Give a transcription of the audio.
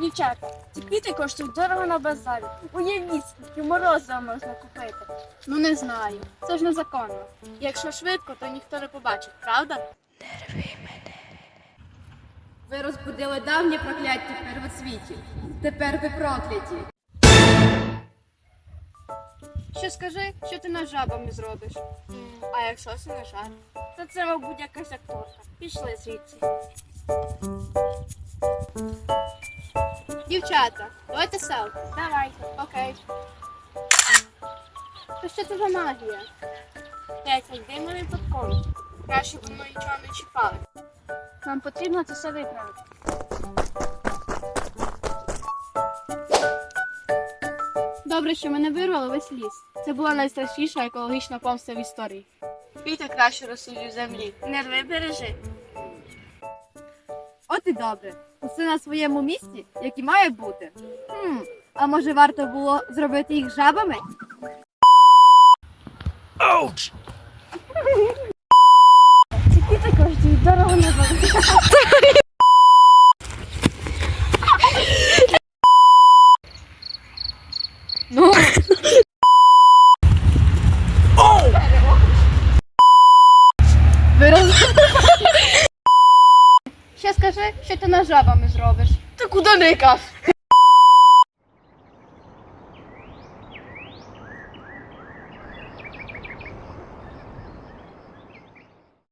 Дівчата, ці квіти коштують дорого на базарі. Уявіть, скільки морозива можна купити. Ну не знаю. Це ж незаконно. Якщо швидко, то ніхто не побачить, правда? Ви розбудили давнє прокляття первоцвітів. Тепер ви прокляті. Що скажи, що ти над жабами зробиш? А якщо це не жаб? Та це, мабуть, якась акторка. Пішли звідси. Дівчата, давайте селфі. Давай. Окей. То що це за магія? П'ять людей ми випадково. Краще б ми нічого не чіпали. Нам потрібно це все виправити. Добре, що ми не вирвали весь ліс. Це була найстрашніша екологічна помста в історії. Квіти краще у землі. Нерви бережи. От і добре. Усе на своєму місці, як і має бути. Хм, а може варто було зробити їх жабами? Ці квіти коштують дорого базарі. Ну. Ви роз... Ще скажи, що ти над жабами зробиш. Та куди никав?